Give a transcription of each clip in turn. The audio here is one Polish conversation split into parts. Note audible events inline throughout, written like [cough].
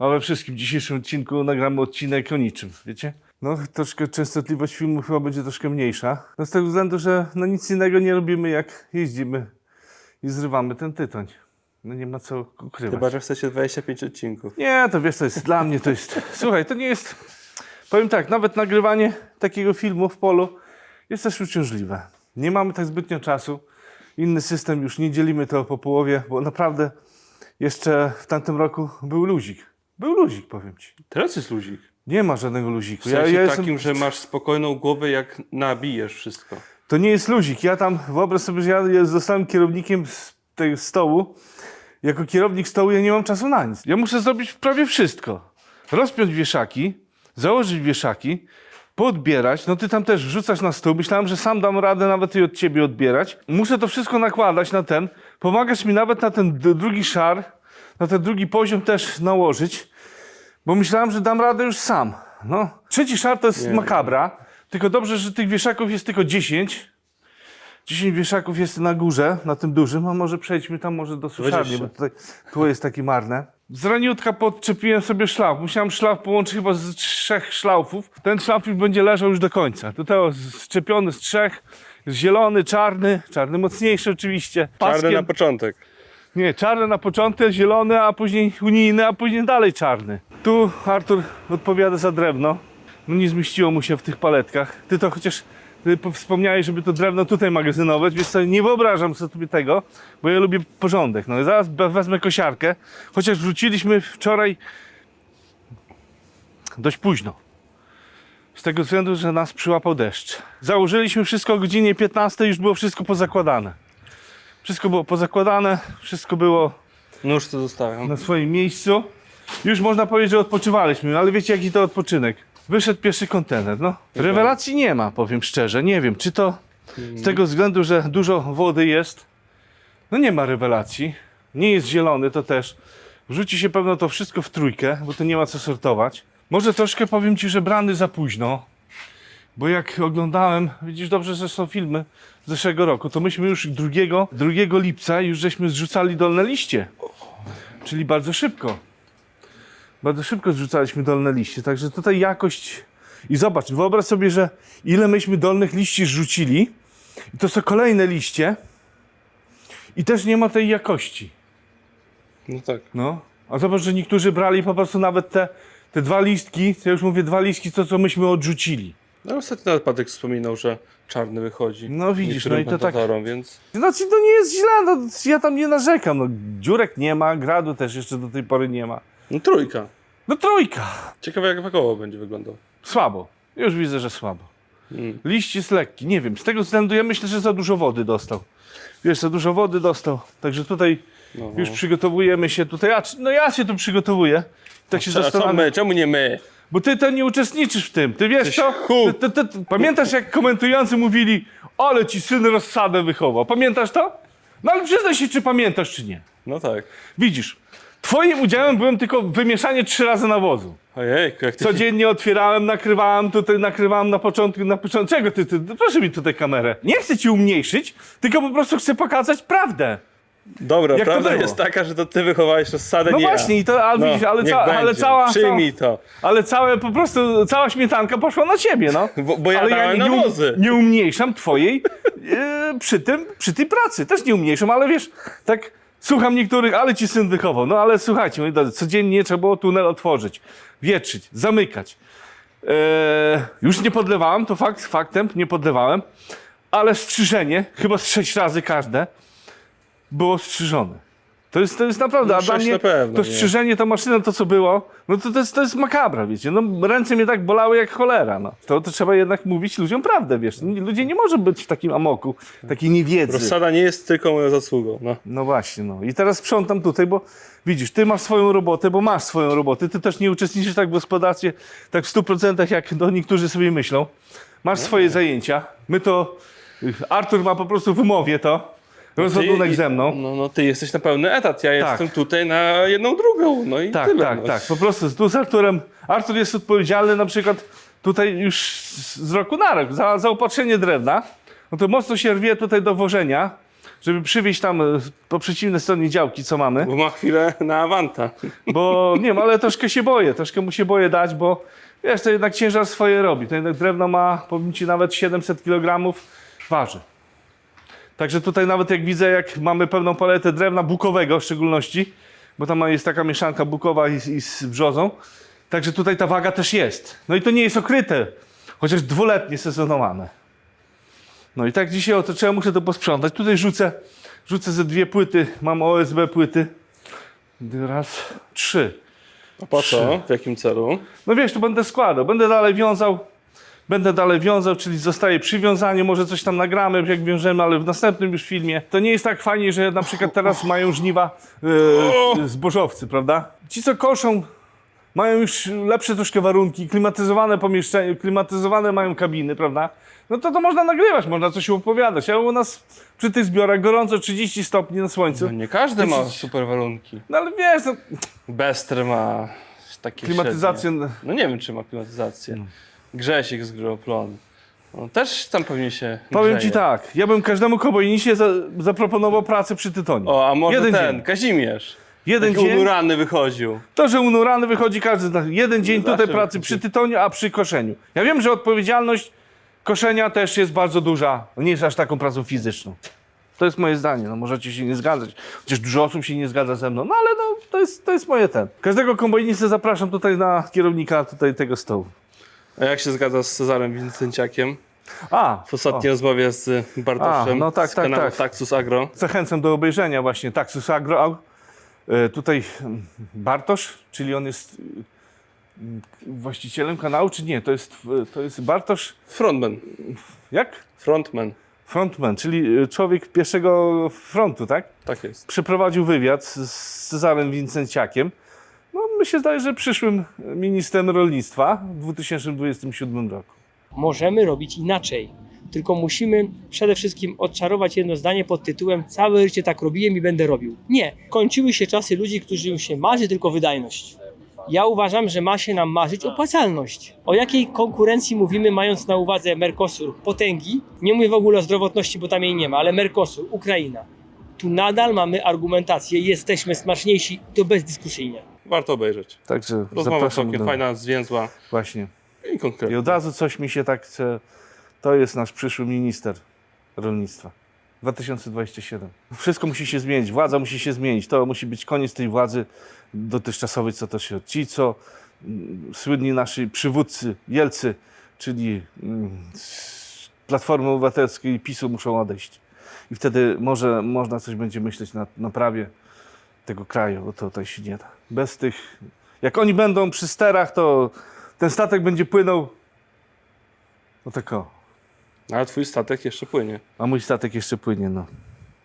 A we wszystkim dzisiejszym odcinku nagramy odcinek o niczym, wiecie? No, troszkę częstotliwość filmu chyba będzie troszkę mniejsza. No z tego względu, że no nic innego nie robimy, jak jeździmy i zrywamy ten tytoń. No nie ma co ukrywać. Chyba, że chcecie 25 odcinków. Nie, to wiesz, to jest dla mnie to jest. Słuchaj, to nie jest. Powiem tak, nawet nagrywanie takiego filmu w polu jest też uciążliwe. Nie mamy tak zbytnio czasu. Inny system, już nie dzielimy to po połowie, bo naprawdę jeszcze w tamtym roku był luzik. Był luzik, powiem ci. Teraz jest luzik. Nie ma żadnego luziku. W sensie takim, że masz spokojną głowę, jak nabijesz wszystko. To nie jest luzik. Ja tam, wyobraź sobie, że ja ja zostałem kierownikiem tego stołu. Jako kierownik stołu ja nie mam czasu na nic. Ja muszę zrobić prawie wszystko. Rozpiąć wieszaki, założyć wieszaki, poodbierać. No ty tam też wrzucasz na stół. Myślałem, że sam dam radę nawet i od ciebie odbierać. Muszę to wszystko nakładać na ten. Pomagasz mi nawet na ten drugi szar, na ten drugi poziom też nałożyć. Bo myślałem, że dam radę już sam. No. Trzeci szar to jest makabra. Tylko dobrze, że tych wieszaków jest tylko 10. 10 wieszaków jest na górze, na tym dużym, a może przejdźmy tam może do suszarni, 20. bo tutaj tło jest takie marne. Z raniutka podczepiłem sobie szlauf. Musiałem szlauf połączyć chyba z trzech szlaufów. Ten szlauf już będzie leżał już do końca. Tutaj szczepiony z trzech. Zielony, czarny, czarny mocniejszy oczywiście. Czarny Paskiem. na początek. Nie, czarny na początek, zielony, a później unijny, a później dalej czarny. Tu Artur odpowiada za drewno. No nie zmieściło mu się w tych paletkach. Ty to chociaż ty po- wspomniałeś, żeby to drewno tutaj magazynować, więc sobie nie wyobrażam sobie tego, bo ja lubię porządek. No i zaraz wezmę kosiarkę, chociaż wrzuciliśmy wczoraj dość późno. Z tego względu, że nas przyłapał deszcz. Założyliśmy wszystko o godzinie 15, już było wszystko pozakładane. Wszystko było pozakładane, wszystko było Nóż co zostawiam. na swoim miejscu. Już można powiedzieć, że odpoczywaliśmy, ale wiecie jaki to odpoczynek. Wyszedł pierwszy kontener, no. Rewelacji nie ma, powiem szczerze, nie wiem, czy to z tego względu, że dużo wody jest, no nie ma rewelacji. Nie jest zielony, to też. Wrzuci się pewno to wszystko w trójkę, bo to nie ma co sortować. Może troszkę powiem Ci, że brany za późno, bo jak oglądałem, widzisz dobrze, że są filmy z zeszłego roku, to myśmy już 2, 2 lipca już żeśmy zrzucali dolne liście. Czyli bardzo szybko. Bardzo szybko zrzucaliśmy dolne liście, także tutaj jakość... I zobacz, wyobraź sobie, że ile myśmy dolnych liści rzucili i to są kolejne liście i też nie ma tej jakości. No tak. No. A zobacz, że niektórzy brali po prostu nawet te, te dwa listki, ja już mówię dwa listki, to co myśmy odrzucili. No ostatnio nawet Patryk wspominał, że czarny wychodzi. No widzisz, no i to tak- więc... Znaczy to nie jest źle, no ja tam nie narzekam, no dziurek nie ma, gradu też jeszcze do tej pory nie ma. No trójka. No trójka. Ciekawe jak wakoło będzie wyglądał. Słabo. Już widzę, że słabo. Mm. Liść jest lekki, nie wiem. Z tego względu ja myślę, że za dużo wody dostał. Wiesz, za dużo wody dostał. Także tutaj No. już przygotowujemy się tutaj. A, no ja się tu przygotowuję. Tak się A co zastanawiam. my? Czemu nie my? Bo ty to nie uczestniczysz w tym. Ty wiesz co? chuj. Ty, ty, ty, pamiętasz jak komentujący mówili, ale ci syn rozsadę wychował. Pamiętasz to? No ale przyznaj się, czy pamiętasz, czy nie. No tak. Widzisz, twoim udziałem byłem tylko wymieszanie trzy razy nawozu. Ojej, jak ty... Codziennie otwierałem, nakrywałem tutaj, nakrywałem na początku, na początku. Czego ty, ty, proszę mi tutaj kamerę. Nie chcę ci umniejszyć, tylko po prostu chcę pokazać prawdę. Dobra, Jak prawda jest taka, że to ty wychowałeś rozsadę, No nie właśnie, ja. i to, ale, No, widzisz, ale, ca, ale cała, cała, Przyjmij to. ale całe, po prostu, cała śmietanka poszła na ciebie, no. [laughs] Bo- bo ja ale dałem nie, nie, nawozy. nie umniejszam twojej e, przy tym, przy tej pracy. Też nie umniejszam, ale wiesz, tak słucham niektórych, ale ci syn wychował. No ale słuchajcie, moi drodzy, codziennie trzeba było tunel otworzyć, wietrzyć, zamykać. E, już nie podlewałem, to fakt, faktem, nie podlewałem, ale strzyżenie, chyba z sześć razy każde, było strzyżone. To jest, to jest naprawdę, No, a dla mnie pewno, to nie? strzyżenie, ta maszyna, to co było, no to, to, jest, to jest makabra, wiecie, no ręce mnie tak bolały jak cholera, no. To, to trzeba jednak mówić ludziom prawdę, wiesz, No, ludzie nie może być w takim amoku, takiej niewiedzy. Rozsada nie jest tylko moją zasługą. No. No właśnie, no. I teraz sprzątam tutaj, bo widzisz, ty masz swoją robotę, bo masz swoją robotę. Ty też nie uczestniczysz tak w gospodarstwie, tak w 100% jak no, niektórzy sobie myślą. Masz swoje zajęcia. My to, Artur ma po prostu w umowie to, rozładunek Ty- ze mną. No, no ty jesteś na pełny etat, ja jestem tutaj na jedną drugą. No i Tak, tyle. tak, no. tak. Po prostu tu z Arturem. Artur jest odpowiedzialny na przykład tutaj już z z roku na rok za zaopatrzenie drewna. No to mocno się rwie tutaj do wożenia. żeby przywieźć tam e, po przeciwnej stronie działki, co mamy. Bo ma chwilę na Awanta. Bo nie wiem, ale troszkę się boję, troszkę mu się boję dać, bo wiesz, to jednak ciężar swoje robi. To jednak drewno ma, powiem ci, nawet 700 kg waży. Także tutaj nawet jak widzę, jak mamy pełną paletę drewna bukowego w szczególności, bo tam jest taka mieszanka bukowa i, i z brzozą, także tutaj ta waga też jest. No i to nie jest okryte, chociaż dwuletnie sezonowane. No i tak dzisiaj otoczyłem, muszę to posprzątać. Tutaj rzucę, rzucę ze dwie płyty, mam OSB płyty. Raz, trzy. A po co? W jakim celu? No wiesz, tu będę składał, będę dalej wiązał, będę dalej wiązał, czyli zostaje przywiązanie, może coś tam nagramy, jak wiążemy, ale w następnym już filmie. To nie jest tak fajnie, że na przykład teraz mają żniwa e, zbożowcy, prawda? Ci, co koszą, mają już lepsze troszkę warunki, klimatyzowane pomieszczenie, klimatyzowane mają kabiny, prawda? No to to można nagrywać, można coś opowiadać, a u nas przy tych zbiorach gorąco 30 stopni na słońcu. No nie każdy ma super warunki. No ale wiesz, no, Bestr ma takie klimatyzację... średnie. No nie wiem, czy ma klimatyzację. Grzesik z Groplon. No, też tam pewnie się Powiem grzeje. ci tak, ja bym każdemu kobojnisie za, zaproponował pracę przy tytonie. O, a może Jeden ten, dzień. Kazimierz. Jeden Taki dzień, unurany wychodził. to że unurany wychodzi każdy z nas. Jeden dzień Zawsze tutaj pracy wychodzi. przy tytonie, a przy koszeniu. Ja wiem, że odpowiedzialność koszenia też jest bardzo duża, nie jest aż taką pracą fizyczną. To jest moje zdanie, no możecie się nie zgadzać. Chociaż dużo osób się nie zgadza ze mną, no ale no, to, jest, to jest moje ten. Każdego kombojnistę zapraszam tutaj na kierownika tutaj tego stołu. A jak się zgadza z Cezarem Wincenciakiem? A, W ostatniej rozmowie z Bartoszem A, no tak, z tak, kanału tak. Taxus Agro. Zachęcam do obejrzenia właśnie Taxus Agro. E, Tutaj mm, Bartosz, czyli on jest mm, właścicielem kanału, czy nie? To jest, e, to jest Bartosz, Frontman. jak? Frontman. Frontman, czyli człowiek pierwszego frontu, tak? Tak jest. Przeprowadził wywiad z Cezarem Wincenciakiem. No, my się zdaje, że przyszłym ministrem rolnictwa w 2027 roku. możemy robić inaczej. Tylko musimy przede wszystkim odczarować jedno zdanie pod tytułem Całe życie tak robiłem i będę robił. Nie. Kończyły się czasy ludzi, którzy się marzy tylko wydajność. Ja uważam, że ma się nam marzyć opłacalność. O jakiej konkurencji mówimy, mając na uwadze Mercosur, potęgi? Nie mówię w ogóle o zdrowotności, bo tam jej nie ma, ale Mercosur, Ukraina. Tu nadal mamy argumentację, jesteśmy smaczniejsi, to bezdyskusyjnie. Warto obejrzeć. Także Rozmowa całkiem do... fajna, zwięzła Właśnie. i I konkretna. od razu coś mi się tak chce. To jest nasz przyszły minister rolnictwa. 2027. Wszystko musi się zmienić, władza musi się zmienić. To musi być koniec tej władzy dotychczasowej, co to się. Ci, co mm, słynni nasi przywódcy, Jelcy, czyli mm, z Platformy Obywatelskiej i PiSu muszą odejść. I wtedy może można coś będzie myśleć na naprawie tego kraju, bo to tutaj się nie da. Bez tych. Jak oni będą przy sterach, to ten statek będzie płynął. No tak o. Ale twój statek jeszcze płynie. A mój statek jeszcze płynie, no.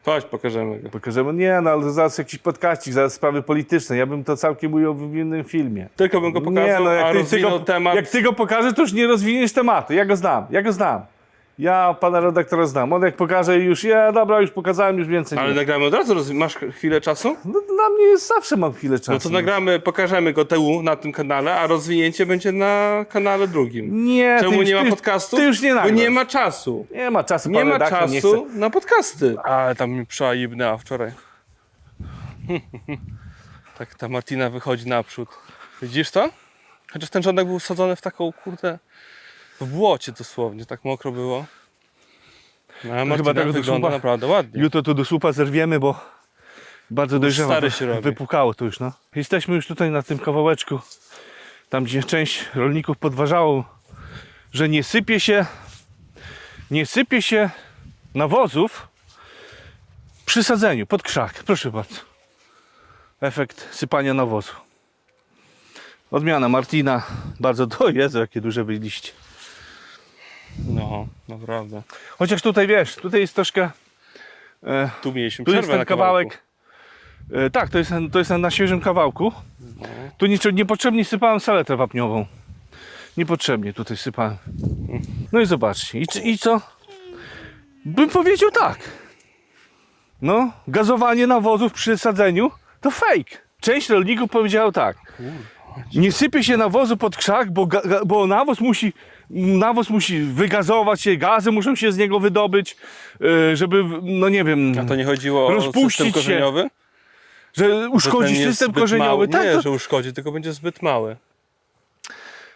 Chodź, pokażemy go. Pokażemy. Nie, no ale zaraz jakiś podkaścik, zaraz sprawy polityczne. Ja bym to całkiem ujął w innym filmie. Tylko bym go pokazał, nie, no a jak ty, ty rozwinął go, temat. jak ty go pokażesz, to już nie rozwiniesz tematu. Ja go znam, ja go znam. Ja pana redaktora znam. On jak pokaże już, ja dobra, już pokazałem, już więcej Ale nie. nagramy od razu, roz... masz chwilę czasu? No, dla mnie jest, zawsze mam chwilę czasu. No to nagramy, pokażemy go tyłu na tym kanale, a rozwinięcie będzie na kanale drugim. Nie, Czemu już, nie ma ty, podcastu? Ty już nie Bo nagrasz. nie ma czasu. Nie ma czasu, Nie pan ma redaktor nie czasu na podcasty. Ale tam mi przeajibnęła wczoraj. [laughs] tak ta Martina wychodzi naprzód. Widzisz to? Chociaż ten rządek był wsadzony w taką kurde... W błocie dosłownie, tak mokro było. No, a Martina chyba do wygląda słupa- naprawdę ładnie. Jutro to do słupa zerwiemy, bo bardzo dojrzewa. stary się robi. Wypukało to już, no. Jesteśmy już tutaj na tym kawałeczku, tam gdzie część rolników podważało, że nie sypie się, nie sypie się nawozów przy sadzeniu, pod krzak. Proszę bardzo. Efekt sypania nawozu. Odmiana Martina. Bardzo do Jezu, jakie duże wyliście. No, naprawdę. Chociaż tutaj wiesz, tutaj jest troszkę e, Tu mieliśmy Tu jest ten na kawałek. E, tak, to jest, to jest na świeżym kawałku. Tu nic, niepotrzebnie sypałem saletę wapniową. Niepotrzebnie tutaj sypałem. No i zobaczcie. I, I co? Bym powiedział tak. No, gazowanie nawozów przy sadzeniu to fake. Część rolników powiedziało tak. Nie sypie się nawozu pod krzak, bo, bo nawóz musi, nawóz musi wygazować się, gazy muszą się z niego wydobyć, yy, żeby, no nie wiem, A to nie chodziło o Rozpuścić system się. korzeniowy? że Że uszkodzi jest system korzeniowy. Mały. Tak, Nie, to, że uszkodzi, tylko będzie zbyt mały.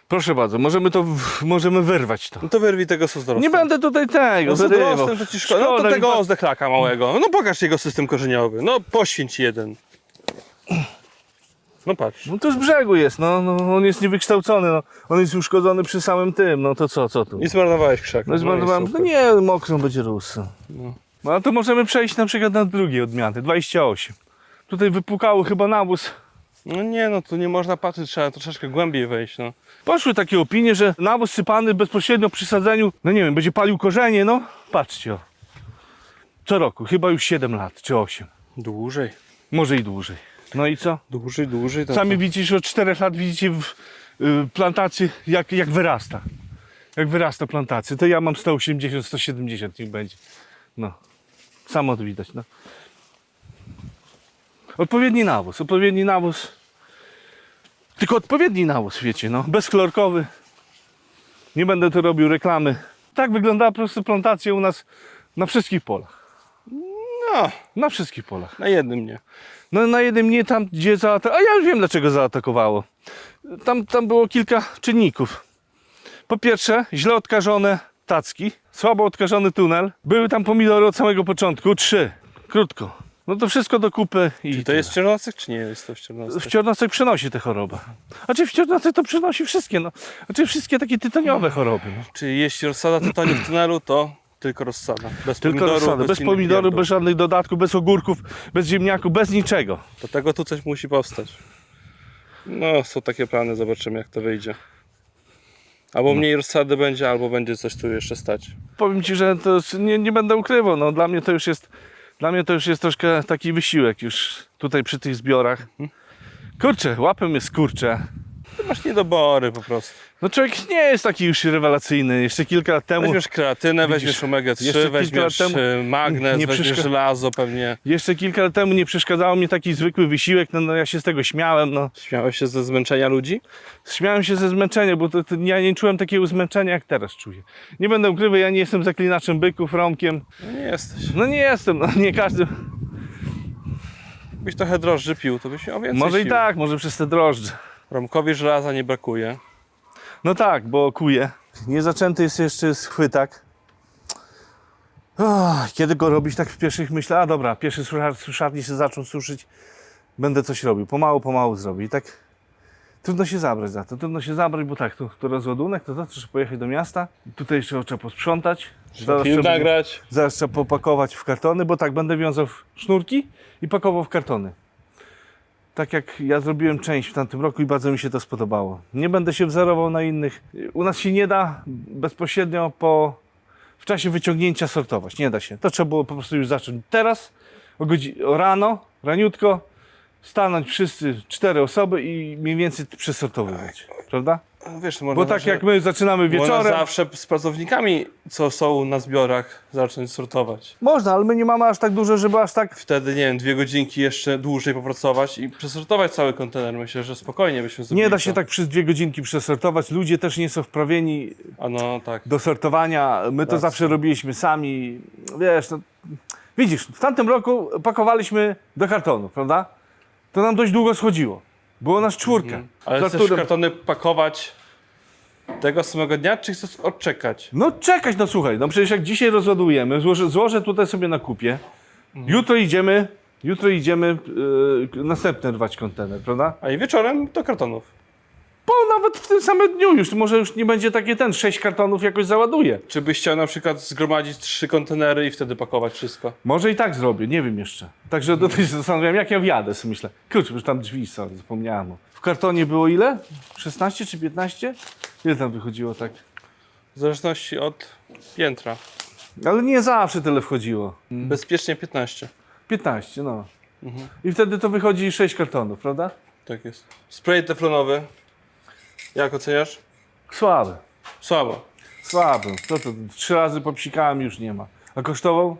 Proszę bardzo, możemy to, możemy wyrwać to. No to wyrwij tego sozdrostwa. Nie będę tutaj tego No wyrywał. sozdrostem to ci szkoda. No to tego ozdechlaka małego. No pokaż jego system korzeniowy. No poświęć jeden. No patrz. No to z brzegu jest, no, no on jest niewykształcony, no. on jest uszkodzony przy samym tym, no to co, co tu? Nie zmarnowałeś krzaka. No, zmarnowałem, no nie, mokro będzie rósł. No. No ale to możemy przejść na przykład na drugie odmiany, 28. Tutaj wypukało chyba nawóz. No nie, no tu nie można patrzeć, trzeba troszeczkę głębiej wejść, no. Poszły takie opinie, że nawóz sypany bezpośrednio przy sadzeniu, no nie wiem, będzie palił korzenie, no. Patrzcie o. Co roku, chyba już 7 lat, czy 8. Dłużej. Może i dłużej. No i co? Dłużej, dłużej. To Sami widzicie, że od 4 lat widzicie w y, plantacji, jak, jak wyrasta. Jak wyrasta plantacja. To ja mam 180, 170 niech będzie. No. Samo to widać, no. Odpowiedni nawóz, odpowiedni nawóz. Tylko odpowiedni nawóz, wiecie, no. Bezklorkowy. Nie będę tu robił reklamy. Tak wyglądała po prostu plantacja u nas na wszystkich polach. No, Na wszystkich polach. na jednym nie. No na jednym nie tam, gdzie zaatakowało. A ja już wiem, dlaczego zaatakowało. Tam, tam było kilka czynników. Po pierwsze, źle odkażone tacki, słabo odkażony tunel. Były tam pomidory od samego początku, trzy. Krótko. No to wszystko do kupy i Czy to tyle. jest czernowcek, czy nie jest to w czernowcek? W Ciornocek przynosi tę chorobę. A czy w Ciornocek to przynosi wszystkie, no. A czy wszystkie takie tytoniowe choroby, no. Czy jeśli rozsada tytoniu w tunelu, to tylko rozsada. Bez Tylko rozsady, bez innych pierdół. bez żadnych dodatków, bez ogórków, bez ziemniaków, bez niczego. Do tego tu coś musi powstać. No, są takie plany, zobaczymy jak to wyjdzie. Albo mniej rozsady będzie, albo będzie coś tu jeszcze stać. powiem ci, że to jest- nie, nie będę ukrywał. No, dla mnie to już jest dla mnie to już jest troszkę taki wysiłek już tutaj przy tych zbiorach. Kurczę, łapy mnie skurcze. Ty masz niedobory po prostu. No człowiek nie jest taki już rewelacyjny. Jeszcze kilka lat temu, Weźmiesz kreatynę, Widzisz, weźmiesz omega 3, jeszcze kilka weźmiesz lat temu e, magnez, nie weźmiesz przeszka- żelazo pewnie. jeszcze kilka lat temu nie przeszkadzało mi taki zwykły wysiłek. No, no ja się z tego śmiałem. No. Śmiałeś się ze zmęczenia ludzi? Śmiałem się ze zmęczenia, bo to, to, ja nie czułem takiego zmęczenia jak teraz czuję. Nie będę ukrywał, ja nie jestem zaklinaczem byków, romkiem. No nie jesteś. No nie jestem, no nie każdy. Byś trochę drożdży pił, to byś miał więcej Może i siły. tak, może przez te drożdże. Romkowi żelaza nie brakuje. No tak, bo kuje. Niezaczęty jest jeszcze schwytak. Ach, kiedy go robić tak w pierwszych myślę, a dobra, pierwszy suszar, suszarni się zaczął suszyć, będę coś robił. Pomału, pomału zrobię. I tak trudno się zabrać za to. Trudno się zabrać, bo tak, tu, tu rozładunek, to to trzeba pojechać do miasta. Tutaj jeszcze trzeba posprzątać. Zaraz Film trzeba, nagrać. zaraz trzeba popakować w kartony, bo tak, będę wiązał w sznurki i pakował w kartony. Tak jak ja zrobiłem część w tamtym roku i bardzo mi się to spodobało. Nie będę się wzorował na innych. U nas się nie da bezpośrednio po, w czasie wyciągnięcia sortować. Nie da się. To trzeba było po prostu już zacząć teraz, o, godzi- o rano, raniutko, stanąć wszyscy, cztery osoby i mniej więcej przesortowywać. Prawda? Wiesz, można Bo tak zawsze- jak my zaczynamy Można wieczorem. zawsze z pracownikami, co są na zbiorach, zacząć sortować. Można, ale my nie mamy aż tak dużo, żeby aż tak Wtedy, nie wiem, dwie godzinki jeszcze dłużej popracować i przesortować cały kontener. Myślę, że spokojnie byśmy zrobili Nie da to. się tak przez dwie godzinki przesortować. Ludzie też nie są wprawieni A no tak. do sortowania. My to Racja. zawsze robiliśmy sami. Wiesz, no, widzisz, w tamtym roku pakowaliśmy do kartonu, prawda? To nam dość długo schodziło. Było nas czwórkę. Mhm. Ale chcesz kartony pakować tego samego dnia, czy chcesz odczekać? No czekać, no słuchaj, no przecież jak dzisiaj rozładujemy, złożę, złożę tutaj sobie na kupie, jutro idziemy, jutro idziemy yy, następny rwać kontener, prawda? A i wieczorem do kartonów. Bo nawet w tym samym dniu już, może już nie będzie takie ten, sześć kartonów jakoś załaduję. Czy byś chciał na przykład zgromadzić trzy kontenery i wtedy pakować wszystko? Może i tak zrobię, nie wiem jeszcze. Także do tej się [laughs] zastanawiam, jak ja wjadę, sobie myślę. Kurczę, już tam drzwi są, zapomniałem. W kartonie było ile? 16 czy 15? Ile tam wychodziło tak? W zależności od piętra. Ale nie zawsze tyle wchodziło. Bezpiecznie 15. 15, no. I wtedy to wychodzi 6 kartonów, prawda? Tak jest. Spray teflonowy. Jak oceniasz? Słaby, Słabo. słaby. To, to trzy razy popsikałem już nie ma. A kosztował?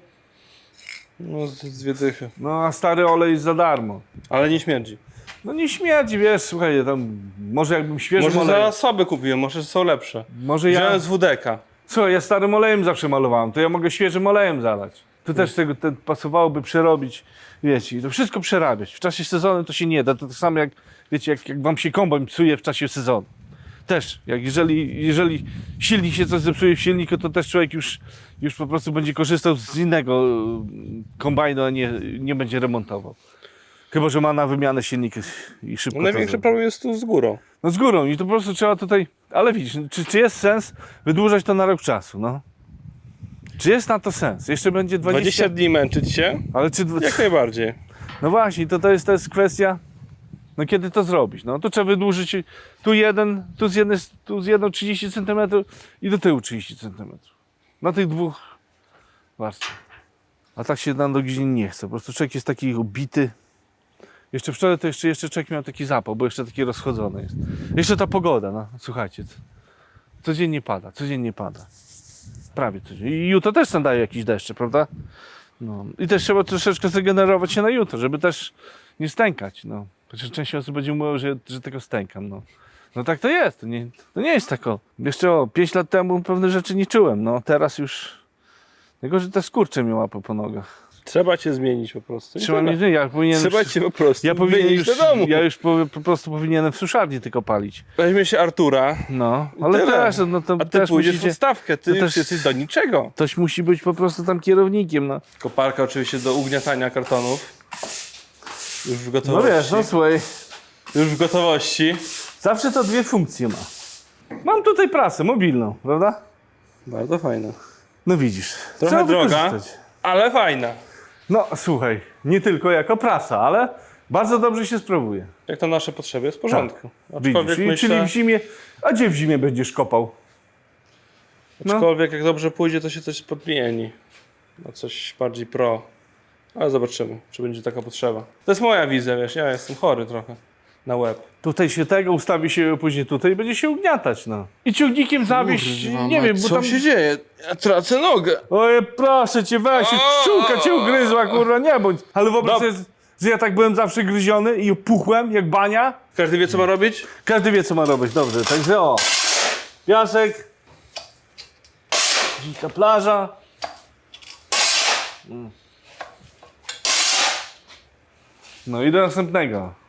No z, z. No a stary olej jest za darmo. Ale nie śmierdzi. No nie śmierdzi, wiesz, słuchaj, tam może jakbym świeżym Może olejem... za sobie kupiłem, może są lepsze. Może ja... Wziąłem z WDK. Słuchaj, ja starym olejem zawsze malowałem, to ja mogę świeżym olejem zalać. Tu też tego ten, pasowałoby przerobić, wiecie, i to wszystko przerabiać. W czasie sezonu to się nie da, to tak samo jak, wiecie, jak, jak wam się kombajn psuje w czasie sezonu. Też, jak jeżeli, jeżeli silnik się coś zepsuje w silniku, to też człowiek już, już po prostu będzie korzystał z innego y, kombajnu, a nie, nie będzie remontował. Chyba, że ma na wymianę silnik i szybko No to największy zrobi. problem jest tu z górą. No z górą i to po prostu trzeba tutaj. Ale widzisz, czy, czy jest sens wydłużać to na rok czasu? No? Czy jest na to sens? Jeszcze będzie 20. 20 dni męczyć się? Ale czy. Jak najbardziej. No właśnie, to, to, jest, to jest kwestia. No kiedy to zrobić? No to trzeba wydłużyć tu jeden, tu z, jednej, tu z jedną 30 cm i do tyłu 30 cm. Na tych dwóch warstwach. A tak się nam do godzin nie chce. Po prostu człowiek jest taki obity. Jeszcze wczoraj to jeszcze, jeszcze człowiek miał taki zapał, bo jeszcze taki rozchodzony jest. Jeszcze ta pogoda, no słuchajcie. Codziennie pada, codziennie pada. Prawie. I jutro też tam daje jakieś deszcze, prawda? No. I też trzeba troszeczkę zagenerować się na jutro, żeby też nie stękać. No. Chociaż część osób będzie mówiło, że, że tego stękam. No. no tak to jest. To nie, to nie jest tak. O. Jeszcze o 5 lat temu pewne rzeczy nie czułem. No teraz już. Tylko, że te skurcze mi łapą po nogach. Trzeba cię zmienić po prostu. I Trzeba tyle. mnie zmienić. Ja powinienem. Trzeba cię po prostu ja powinien wynieść już, do domu. ja już po, po prostu powinienem w suszarni tylko palić. Weźmie się Artura, No, ale tyle. też, no to a ty też pójdziesz w musicie, odstawkę. Ty to już też- jesteś do niczego. ktoś musi być po prostu tam kierownikiem, no. Koparka oczywiście do ugniatania kartonów. Już w No gotowości. wiesz, no słuchaj, Już w gotowości. zawsze to dwie funkcje ma. Mam tutaj prasę mobilną, prawda? Bardzo fajne. No widzisz. Trochę droga. wykorzystać. Ale fajna. No słuchaj, nie tylko jako prasa, ale bardzo dobrze się sprawuje. Jak to nasze potrzeby jest w porządku. Tak. Widzisz, Aczkolwiek czyli, czyli myślę, w zimie, a gdzie w zimie będziesz kopał? No. aczkolwiek jak dobrze pójdzie, to się coś podmieni. Na coś bardziej pro. Ale zobaczymy, czy będzie taka potrzeba. To jest moja wizja, wiesz, ja jestem chory trochę na łeb. Tutaj się tego, ustawi się później tutaj i będzie się ugniatać, no. I ciągnikiem zawieść, nie wiem, bo tam... dzieje? Ja tracę nogę. Oj, proszę cię, weź, pszczółka cię ugryzła, kurwa, nie bądź. Ale wyobraź Dob- sobie, że ja tak byłem zawsze gryziony i puchłem jak bania. Każdy wie, co ma robić? Każdy wie, co ma robić, dobrze, także o. Piasek. Dzika plaża. Mm. No i do następnego.